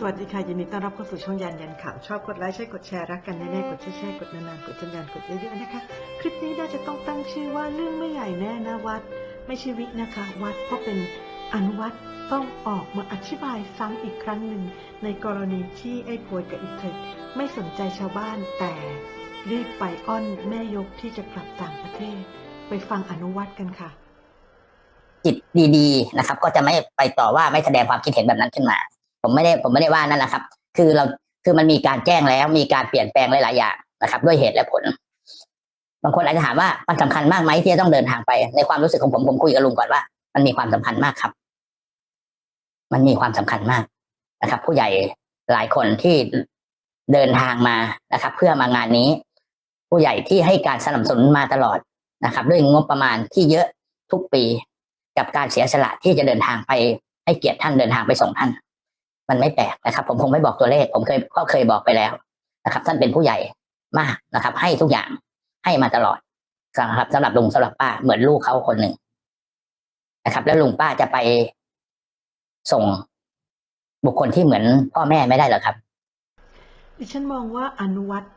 สวัสดีค่ะยินดีต้อนรับเข้าสู่ช่องยันยันข่าวชอบกดไลค์ใช่กดแชร์รักกันแน่ๆกดแชร์แชร์กดนานๆกดจันยันกดเยอะๆนะคะ คลิปนี้น่าจะต้องตั้งชื่อว่าเรื่องไม่ใหญ่แน่นะวัด ไม่ใช่วินะคะ วัดเพราะเป็นอนุวัดต้องออกมาอธิบายซ้ำอีกครั้งหนึ่ง ในกรณีที่ไอ้พวยกับอีเถิดไม่สนใจชาวบ้านแต่รีบไปอ้อนแม่ยกที่จะกลับต่างประเทศ ไปฟังอนุวัดกันค่ะ จิตดีๆนะครับ ก็จะไม่ไปต่อว่าไม่แสดงความคิดเห็นแบบนั้นขึ้นมา ผมไม่ได้ผมไม่ได้ว่านั่นนะครับ คือเราคือมันมีการแจ้งแล้ว มีการเปลี่ยนแปลงหลายๆอย่างนะครับ ด้วยเหตุและผล บางคนอาจจะถามว่ามันสำคัญมากไหมที่จะต้องเดินทางไป ในความรู้สึกของผมผมคุยกับลุงก่อนว่า มันมีความสำคัญมากครับ มันมีความสำคัญมากนะครับ ผู้ใหญ่หลายคนที่เดินทางมานะครับ เพื่อมางานนี้ ผู้ใหญ่ที่ให้การสนับสนุนมาตลอดนะครับ ด้วยงบประมาณที่เยอะทุกปี กับการเสียสละที่จะเดินทางไปให้เกียรติท่านเดินทางไปส่งท่าน มันไม่แปลกนะครับ ผมคงไม่บอกตัวเลข ผมเคยก็เคยบอกไปแล้วนะครับ ท่านเป็นผู้ใหญ่มากนะครับ ให้ทุกอย่างให้มาตลอดสำหรับสำหรับลุงสำหรับป้าเหมือนลูกเขาคนหนึ่งนะครับ แล้วลุงป้าจะไปส่งบุคคลที่เหมือนพ่อแม่ไม่ได้หรอครับ ดิฉันมองว่าอนุวัตร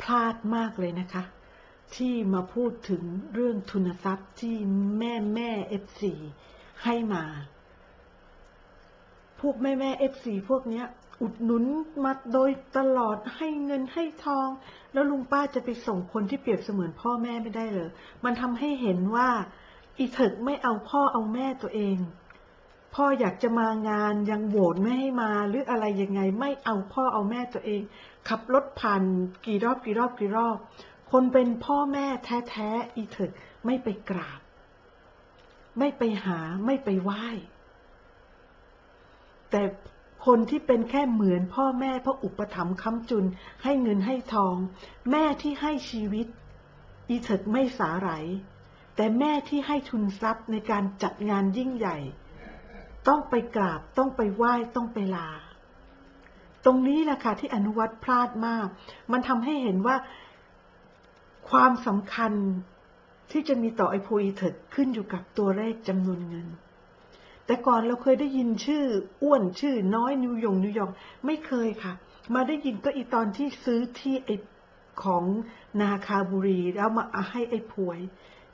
พลาดมากเลยนะคะ ที่มาพูดถึงเรื่องทุนทรัพย์ที่แม่แม่เอฟซีให้มา วกแม่แม่เอฟซีพวกเนี้ย อุดหนุนมาโดยตลอดให้เงินให้ทอง แล้วลุงป้าจะไปส่งคนที่เปรียบเสมือนพ่อแม่ไม่ได้เลย มันทำให้เห็นว่า อีเถิกไม่เอาพ่อเอาแม่ตัวเอง พ่ออยากจะมางานยังโหวตไม่ให้มาหรืออะไรยังไงไม่เอาพ่อเอาแม่ตัวเอง ขับรถผ่านกี่รอบกี่รอบกี่รอบ คนเป็นพ่อแม่แท้ๆอีเถิกไม่ไปกราบ ไม่ไปหาไม่ไปไหว้ แต่คนที่เป็นแค่เหมือนพ่อแม่เพราะอุปถัมภ์ค้ำจุนให้เงินให้ทอง แม่ที่ให้ชีวิต อีเถิกไม่สาไหรแต่แม่ที่ให้ทุนทรัพย์ในการจัดงานยิ่งใหญ่ ต้องไปกราบต้องไปไหว้ต้องไปลา ตรงนี้แหละค่ะที่อนุวัตรพลาดมาก มันทำให้เห็นว่าความสำคัญที่จะมีต่อไอโพอีเถิดขึ้นอยู่กับตัวเลขจำนวนเงิน แต่ก่อนเราเคยได้ยินชื่ออ้วนชื่อน้อยนิวยงนิวยอร์กไม่เคยค่ะ มาได้ยินก็อีตอนที่ซื้อที่ไอของนาคาบุรีแล้วมาให้ไอ้พวย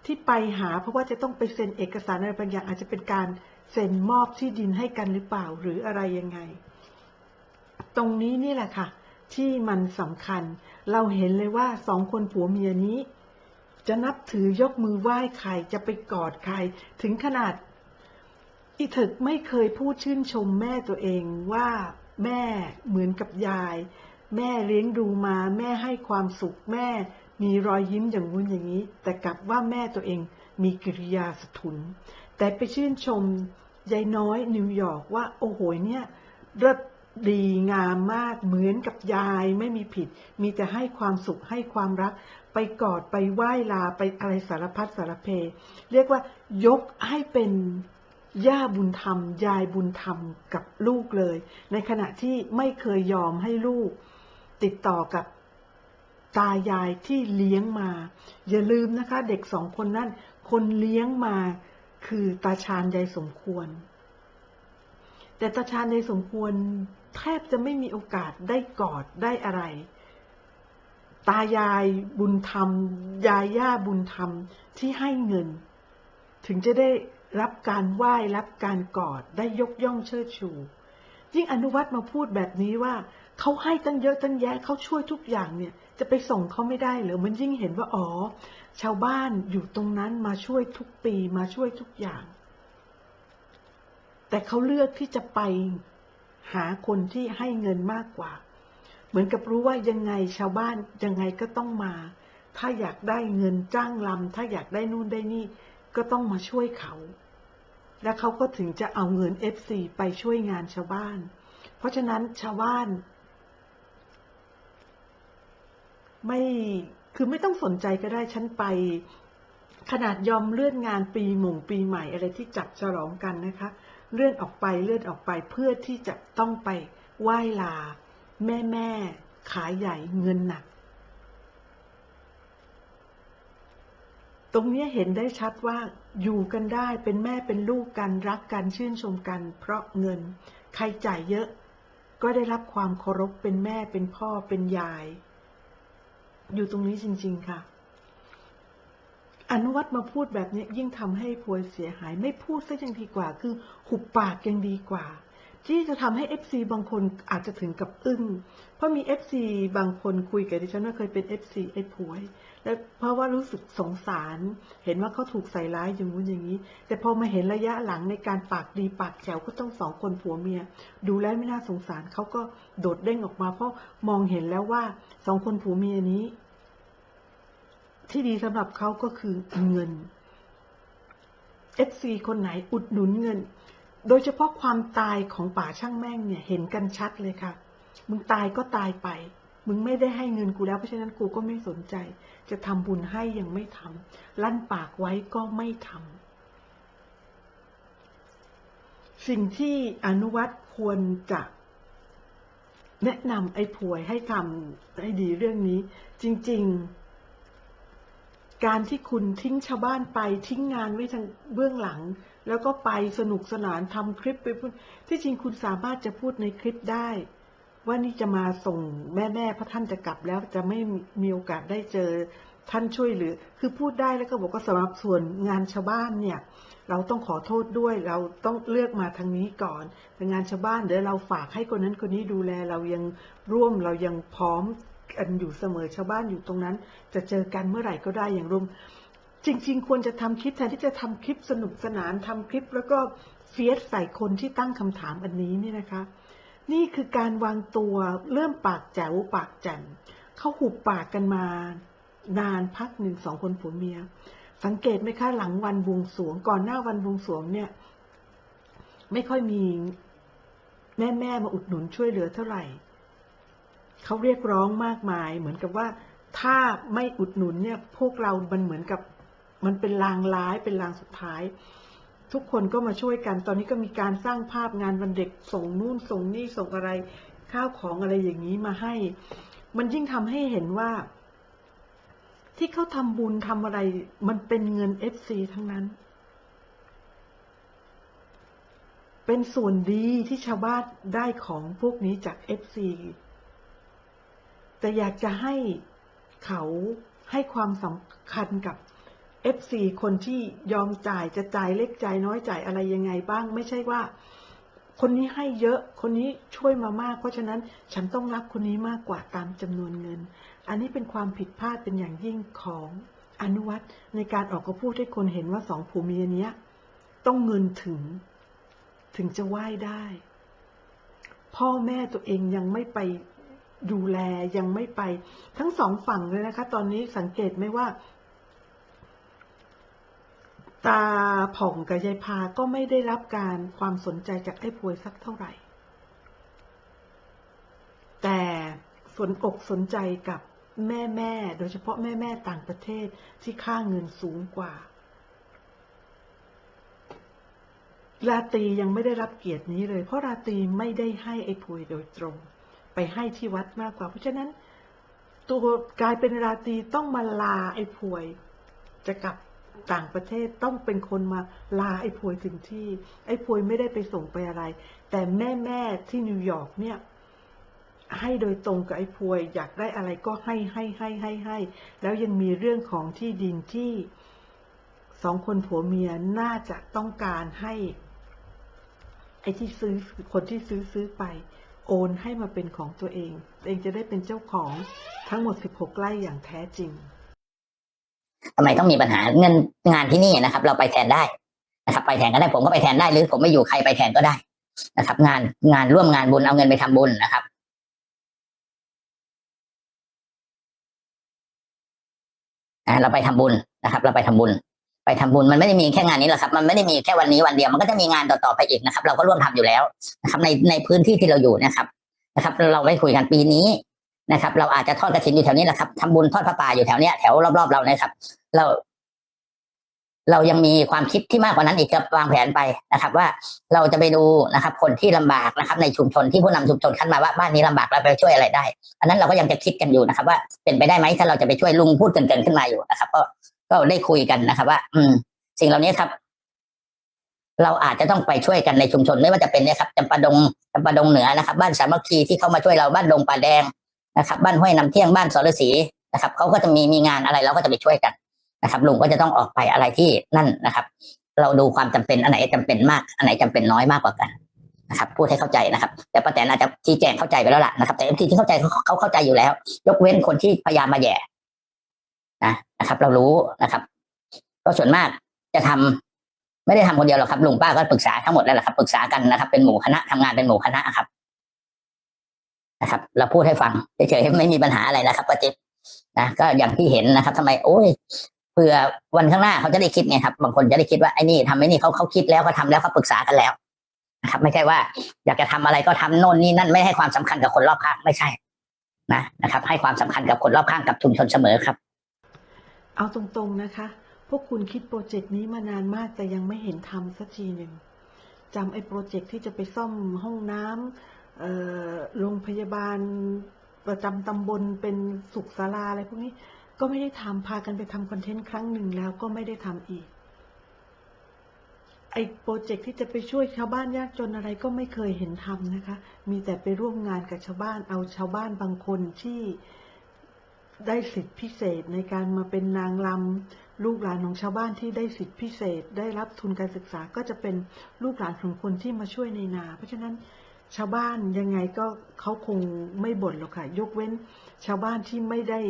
ที่ไปหาเพราะว่าจะต้องไปเซ็นเอกสารอะไรบางอย่างอาจจะเป็นการเซ็นมอบที่ดินให้กันหรือเปล่าหรืออะไรยังไง ตรงนี้นี่แหละค่ะ ที่มันสำคัญ เราเห็นเลยว่าสองคนผัวเมียนี้ จะนับถือยกมือไหว้ใครจะไปกอดใคร ถึงขนาด อีถิกไม่เคยพูดชื่นชมแม่ตัวเองว่าแม่เหมือนกับยาย แม่เลี้ยงดูมาแม่ให้ความสุขแม่มีรอยยิ้มอย่างงู้นอย่างนี้ แต่กลับว่าแม่ตัวเองมีกิริยาสะทุน แต่ไปชื่นชมยายน้อยนิวยอร์กว่าโอ้โหเนี่ยเลิศดีงามมากเหมือนกับยายไม่มีผิด มีแต่ให้ความสุขให้ความรัก ไปกอดไปไหว้ลาไปอะไรสารพัดสารเพ เรียกว่ายกให้เป็น ย่าบุญธรรม ยายบุญธรรมกับลูกเลย ในขณะที่ไม่เคยยอมให้ลูก ติดต่อกับตายายที่เลี้ยงมา อย่าลืมนะคะ เด็กสองคนนั้น คนเลี้ยงมาคือตาชาญยายสมควร แต่ตาชาญยายสมควรแทบจะไม่มีโอกาสได้กอดได้อะไร ตายายบุญธรรม ยายย่าบุญธรรมที่ให้เงิน ถึงจะได้ รับการไหว้รับการกอดได้ยกย่องเชิดชู ยิ่งอนุวัตมาพูดแบบนี้ว่าเขาให้ตั้งเยอะตั้งแยะเขาช่วยทุกอย่างเนี่ย จะไปส่งเขาไม่ได้หรือมันยิ่งเห็นว่าอ๋อ ชาวบ้านอยู่ตรงนั้นมาช่วยทุกปีมาช่วยทุกอย่าง แต่เขาเลือกที่จะไปหาคนที่ให้เงินมากกว่า เหมือนกับรู้ว่ายังไงชาวบ้านยังไงก็ต้องมา ถ้าอยากได้เงินจ้างลำถ้าอยากได้นู่นได้นี่ ก็ต้องมาช่วยเขา และเขาก็ถึงจะเอาเงิน FC ไปช่วยงานชาวบ้าน เพราะฉะนั้นชาวบ้าน ไม่คือไม่ต้องสนใจก็ได้ฉันไป ขนาดยอมเลื่อนงานปีหม่งปีใหม่อะไรที่จัดฉลองกันนะคะ เลื่อนออกไปเลื่อนออกไปเพื่อที่จะต้องไปไหว้ลา แม่แม่ขายใหญ่เงินหนัก ตรงนี้เห็นได้ชัดว่าอยู่กันได้เป็นแม่เป็นลูกกันรักกันชื่นชมกัน เพราะเงิน ใครจ่ายเยอะ ก็ได้รับความเคารพเป็นแม่เป็นพ่อเป็นยาย อยู่ตรงนี้จริง ๆ ค่ะ อนุวัตมาพูดแบบนี้ยิ่งทำให้พวยเสียหายไม่พูดซะยังดีกว่า คือหุบปากยังดีกว่า ที่จะทำให้ FC บางคนอาจจะถึงกับอึ้งเพราะมี FC บางคนคุยกับดิฉันว่าเคยเป็น FC ไอ้ผวย แล้วเพราะว่ารู้สึกสงสาร เห็นว่าเขาถูกใส่ร้ายอย่างงู้นอย่างนี้ แต่พอมาเห็นระยะหลังในการปากดีปากแจ๋วก็ต้องสองคนผัวเมีย ดูแล้วไม่น่าสงสารเขาก็โดดเด้งออกมา เพราะมองเห็นแล้วว่าสองคนผัวเมียนี้ ที่ดีสำหรับเขาก็คือเงิน FC คนไหนอุดหนุนเงิน โดยเฉพาะความตายของป่าช่างแม่งเนี่ยเห็นกันชัดเลยค่ะมึงตายก็ตายไป มึงไม่ได้ให้เงินกูแล้วเพราะฉะนั้นกูก็ไม่สนใจ จะทำบุญให้ยังไม่ทำลั่นปากไว้ก็ไม่ทำสิ่งที่อนุวัตควรจะแนะนำไอ้ผวยให้ทำให้ดีเรื่องนี้ จริง ๆ การที่คุณทิ้งชาวบ้านไปทิ้งงานไว้ทางเบื้องหลัง แล้วก็ไปสนุกสนานทำคลิปไปพูดที่จริงคุณสามารถจะพูดในคลิปได้ ว่านี่จะมาส่งแม่แม่ๆเพราะท่านจะกลับแล้วจะไม่มีโอกาสได้เจอท่านช่วยเหลือ คือพูดได้แล้วก็บอกว่าสำหรับส่วนงานชาวบ้านเนี่ย เราต้องขอโทษด้วย เราต้องเลือกมาทางนี้ก่อน เป็นงานชาวบ้านเดี๋ยวเราฝากให้คนนั้นคนนี้ดูแล เรายังร่วมเรายังพร้อมกันอยู่เสมอชาวบ้านอยู่ตรงนั้น จะเจอกันเมื่อไหร่ก็ได้อย่างร่วมจริง ๆ ควรจะทำคลิปแทนที่จะทำคลิปสนุกสนานทำคลิป แล้วก็เฟียสใส่คนที่ตั้งคำถามอันนี้นี่นะคะ นี่คือการวางตัวเริ่มปากแจ๋วปากแจ่มเขาหุบปากกันมานานพักหนึ่งสองคนผัวเมีย สังเกตไหมคะหลังวันบวงสวงก่อนหน้าวันบวงสวงเนี่ย ไม่ค่อยมีแม่แม่มาอุดหนุนช่วยเหลือเท่าไหร่เขาเรียกร้องมากมาย เหมือนกับว่าถ้าไม่อุดหนุนเนี่ย พวกเรามันเหมือนกับ มันเป็นลางร้ายเป็นลางสุดท้าย ทุกคนก็มาช่วยกัน ตอนนี้ก็มีการสร้างภาพงานวันเด็กส่งนู่นส่งนี่ส่งอะไรข้าวของอะไรอย่างนี้มาให้ มันยิ่งทำให้เห็นว่า ที่เขาทำบุญทำอะไร มันเป็นเงินเอฟซีทั้งนั้น เป็นส่วนดีที่ชาวบ้านได้ของพวกนี้จากเอฟซีแต่อยากจะให้เขาให้ความสำคัญกับ FC คนที่ยอมจ่ายจะจ่ายเล็กจ่ายน้อยจ่ายอะไรยังไงบ้าง ไม่ใช่ว่า คนนี้ให้เยอะคนนี้ช่วยมามาก เพราะฉะนั้นฉันต้องรับคนนี้มากกว่าตามจำนวนเงิน อันนี้เป็นความผิดพลาดเป็นอย่างยิ่งของอนุวัตในการออกมาพูดให้คนเห็นว่าสองผัวเมียเนี้ยต้องเงินถึง ถึงจะไหว้ได้ พ่อแม่ตัวเองยังไม่ไปดูแลยังไม่ไป ทั้งสองฝั่งเลยนะคะ ตอนนี้สังเกตไหมว่า ตาผ่องกับยายพาก็ไม่ได้รับการความสนใจจากไอ้พวยสักเท่าไหร่ แต่สนอกสนใจกับแม่แม่ โดยเฉพาะแม่แม่ต่างประเทศที่ค่าเงินสูงกว่าราตรียังไม่ได้รับเกียรตินี้เลย เพราะราตรีไม่ได้ให้ไอ้พวยโดยตรง ไปให้ที่วัดมากกว่า เพราะฉะนั้น ตัวกลายเป็นราตรีต้องมาลาไอ้พวยจะกลับ ต่างประเทศต้องเป็นคนมาลาไอ้พวยถึงที่ ไอ้พวยไม่ได้ไปส่งไปอะไร แต่แม่แม่ที่นิวยอร์กเนี่ย ให้โดยตรงกับไอ้พวย อยากได้อะไรก็ให้ให้ให้ให้ให้ แล้วยังมีเรื่องของที่ดินที่สองคนผัวเมียน่าจะต้องการให้ ไอ้ที่ซื้อคนที่ซื้อซื้อไป โอนให้มาเป็นของตัวเองตัวเองจะได้เป็นเจ้าของทั้งหมด 16ไร่อย่างแท้จริง ทำไมต้องมีปัญหาเงินงานที่นี่นะครับ เราไปแทนได้นะครับ ไปแทนก็ได้ผมก็ไปแทนได้หรือผมไม่อยู่ใครไปแทนก็ได้นะครับ งานงานร่วมงานบุญเอาเงินไปทำบุญนะครับอ่าเราไปทำบุญนะครับเราไปทำบุญ ไปทำบุญมันไม่ได้มีแค่งานนี้หรอกครับ มันไม่ได้มีแค่วันนี้วันเดียวมันก็จะมีงานต่อๆไปอีกนะครับ เราก็ร่วมทำอยู่แล้วนะครับ ในในพื้นที่ที่เราอยู่นะครับ นะครับ เราไปคุยกันปีนี้ นะครับ เราอาจจะทอดกระถินอยู่แถวนี้แหละครับทำบุญทอดพระป่าอยู่แถวเนี้ยแถวรอบๆเราเนี่ยครับ เรา เรายังมีความคิดที่มากกว่านั้นอีกจะวางแผนไปนะครับ ว่าเราจะไปดูนะครับ คนที่ลำบากนะครับ ในชุมชนที่ผู้นำชุมชนคัดมาว่าบ้านนี้ลำบากเราไปช่วยอะไรได้ อันนั้นเราก็ยังจะคิดกันอยู่นะครับ ว่าเป็นไปได้ไหมถ้าเราจะไปช่วยลุงพูดเกินๆขึ้นมาอยู่นะครับ ก็ก็ได้คุยกันนะครับ ว่า อืม สิ่งเหล่านี้ครับเราอาจจะต้องไปช่วยกันในชุมชนไม่ว่าจะเป็นเนี่ยครับจำปาดงจำปาดงเหนือนะครับ บ้านสามัคคีที่เข้ามาช่วยเราบ้านดงป่าแดง นะครับ บ้านห้วยน้ำเที่ยงบ้านสรศรีนะครับเขาก็จะมีมีงานอะไรเราก็จะไปช่วยกันนะครับลุงก็จะต้องออกไปอะไรที่นั่นนะครับ เราดูความจำเป็นอันไหนจำเป็นมากอันไหนจำเป็นน้อยมากกว่ากันนะครับพูดให้เข้าใจนะครับ แต่ป้าแตนอาจจะชี้แจงเข้าใจไปแล้วล่ะนะครับ แต่เอ็มทีที่เข้าใจเขาเขาเข้าใจอยู่แล้ว ยกเว้นคนที่พยายามมาแย่นะนะครับ เรารู้นะครับก็ส่วนมากจะทำไม่ได้ทำคนเดียวหรอกครับลุงป้าก็ปรึกษาทั้งหมดแล้วแหละครับปรึกษากันนะครับ เป็นหมู่คณะทำงานเป็นหมู่คณะครับ นะครับ เราพูดให้ฟังเฉยๆไม่มีปัญหาอะไรนะครับป้าจิ๊บนะก็อย่างที่เห็นนะครับทำไมโอ้ยเผื่อวันข้างหน้าเขาจะได้คิดไงครับ บางคนจะได้คิดว่าไอ้นี่ทำไอ้นี่เขาเขาคิดแล้วเขาทำแล้วเขาปรึกษากันแล้วนะครับ ไม่ใช่ว่า อยากจะทำอะไรก็ทำโน่นนี่นั่นไม่ให้ความสำคัญกับคนรอบข้างไม่ใช่ นะนะครับ ให้ความสำคัญกับคนรอบข้างกับชุมชนเสมอครับ เอาตรงๆนะคะ พวกคุณคิดโปรเจกต์นี้มานานมากแต่ยังไม่เห็นทำสักทีหนึ่งจำไอ้โปรเจกต์ที่จะไปซ่อมห้องน้ำเอ่อ โรงพยาบาลประจำตำบลเป็นสุขศาลาอะไรพวกนี้ก็ไม่ได้ทำพากันไปทำคอนเทนต์ครั้งหนึ่งแล้วก็ไม่ได้ทำอีก ไอ้โปรเจกต์ที่จะไปช่วยชาวบ้านยากจนอะไรก็ไม่เคยเห็นทำนะคะ มีแต่ไปร่วมงานกับชาวบ้าน เอาชาวบ้านบางคนที่ได้สิทธิพิเศษในการมาเป็นนางรำลูกหลานของชาวบ้านที่ได้สิทธิพิเศษ ได้รับทุนการศึกษาก็จะเป็นลูกหลานของคนที่มาช่วยในนา เพราะฉะนั้น ชาวบ้านยังไงก็เขาคงไม่บ่นหรอกค่ะ ยกเว้นชาวบ้านที่ไม่ได้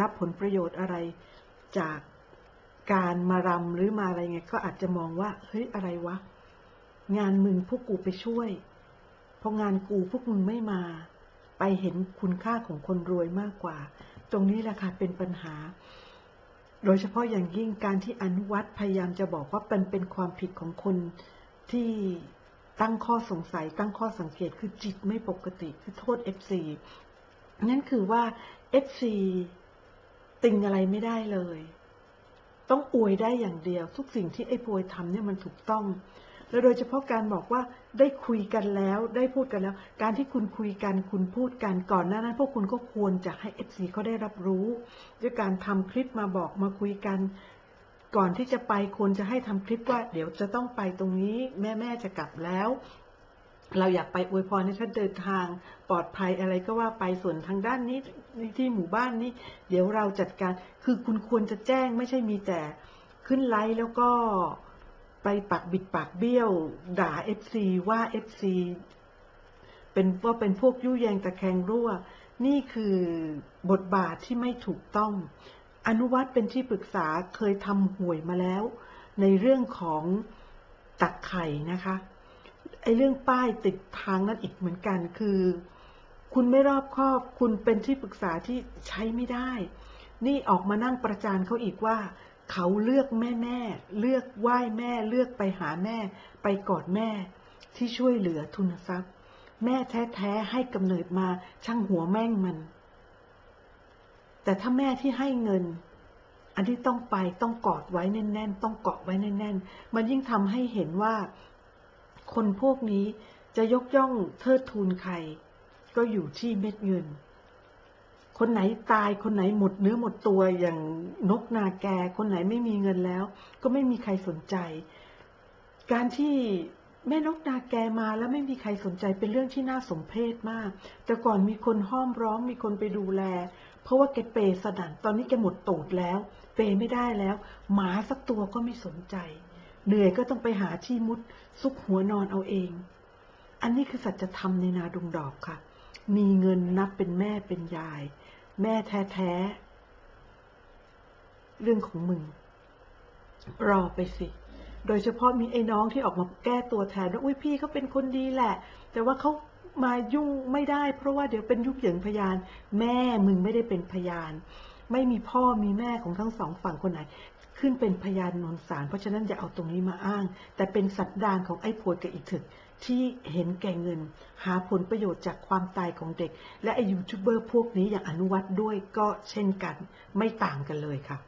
รับผลประโยชน์อะไร จากการมารำหรือมาอะไรไง ก็อาจจะมองว่า เฮ้ยอะไรวะ งานมึงพวกกูไปช่วยพองานกูพวกมึงไม่มา ไปเห็นคุณค่าของคนรวยมากกว่า ตรงนี้แหละค่ะเป็นปัญหา โดยเฉพาะอย่างยิ่งการที่อนุวัตพยายามจะบอกว่าเป็นเป็นความผิดของคนที่ ตั้งข้อสงสัย ตั้งข้อสังเกตคือจิตไม่ปกติคือโทษ FC นั่นคือว่า FC ติงอะไรไม่ได้เลย ต้องอวยได้อย่างเดียว ทุกสิ่งที่ไอ้ปวยทำเนี่ยมันถูกต้อง และโดยเฉพาะการบอกว่าได้คุยกันแล้วได้พูดกันแล้ว การที่คุณคุยกันคุณพูดกันก่อนหน้านั้น พวกคุณก็ควรจะให้เอฟซีเขาได้รับรู้ ด้วยการทำคลิปมาบอกมาคุยกัน ก่อนที่จะไปควรจะให้ทำคลิปว่า เดี๋ยวจะต้องไปตรงนี้แม่แม่จะกลับแล้ว เราอยากไปอวยพรให้ท่านเดินทางปลอดภัยอะไรก็ว่าไปส่วนทางด้านนี้ที่หมู่บ้านนี้ เดี๋ยวเราจัดการคือคุณควรจะแจ้งไม่ใช่มีแต่ขึ้นไลฟ์แล้วก็ไปปักบิดปากเบี้ยว ด่าเอฟซีว่าเอฟซีเป็นว่าเป็นพวกยุแยงตะแคงรั่ว นี่คือบทบาทที่ไม่ถูกต้อง อนุวัตเป็นที่ปรึกษาเคยทำหวยมาแล้ว ในเรื่องของตักไข่นะคะไอเรื่องป้ายติดทางนั้นอีกเหมือนกันคือ คุณไม่รอบคอบ คุณเป็นที่ปรึกษาที่ใช้ไม่ได้ นี่ออกมานั่งประจานเขาอีกว่า เขาเลือกแม่แม่เลือกไหว้แม่เลือกไปหาแม่ ไปกอดแม่ ที่ช่วยเหลือทุนทรัพย์ แม่แท้ๆให้กำเนิดมาช่างหัวแม่งมัน แต่ถ้าแม่ที่ให้เงิน อันที่ต้องไปต้องกอดไว้แน่น ๆ ต้องเกาะไว้แน่น ๆ มันยิ่งทำให้เห็นว่า คนพวกนี้จะยกย่องเทิดทูนใคร ก็อยู่ที่เม็ดเงิน คนไหนตายคนไหนหมดเนื้อหมดตัวอย่างนกนาแก คนไหนไม่มีเงินแล้ว ก็ไม่มีใครสนใจ การที่แม่นกนาแกมาแล้วไม่มีใครสนใจเป็นเรื่องที่น่าสมเพชมาก แต่ก่อนมีคนห้อมร้อมมีคนไปดูแล เพราะว่าแกเปย์สนันตอนนี้แกหมดตูดแล้ว เปย์ไม่ได้แล้ว หมาสักตัวก็ไม่สนใจ เหนื่อยก็ต้องไปหาที่มุด ซุกหัวนอนเอาเอง อันนี้คือสัจธรรมในนาดุงดอกค่ะ มีเงินนับเป็นแม่เป็นยาย แม่แท้ๆเรื่องของมึง รอไปสิโดยเฉพาะมีไอ้น้องที่ออกมาแก้ตัวแทนว่าอุ้ยพี่เขาเป็นคนดีแหละ แต่ว่าเขา มายุ่งไม่ได้ เพราะว่าเดี๋ยวเป็นยุบเหยิงพยาน แม่มึงไม่ได้เป็นพยาน ไม่มีพ่อมีแม่ของทั้งสองฝั่งคนไหน ขึ้นเป็นพยานนนสารเพราะฉะนั้นอย่าเอาตรงนี้มาอ้าง แต่เป็นสัตดานของไอ้พวกับอีถึกที่เห็นแก่เงิน หาผลประโยชน์จากความตายของเด็ก และไอ้ยูทูบเบอร์พวกนี้อย่างอนุวัตด้วยก็เช่นกัน ไม่ต่างกันเลยค่ะ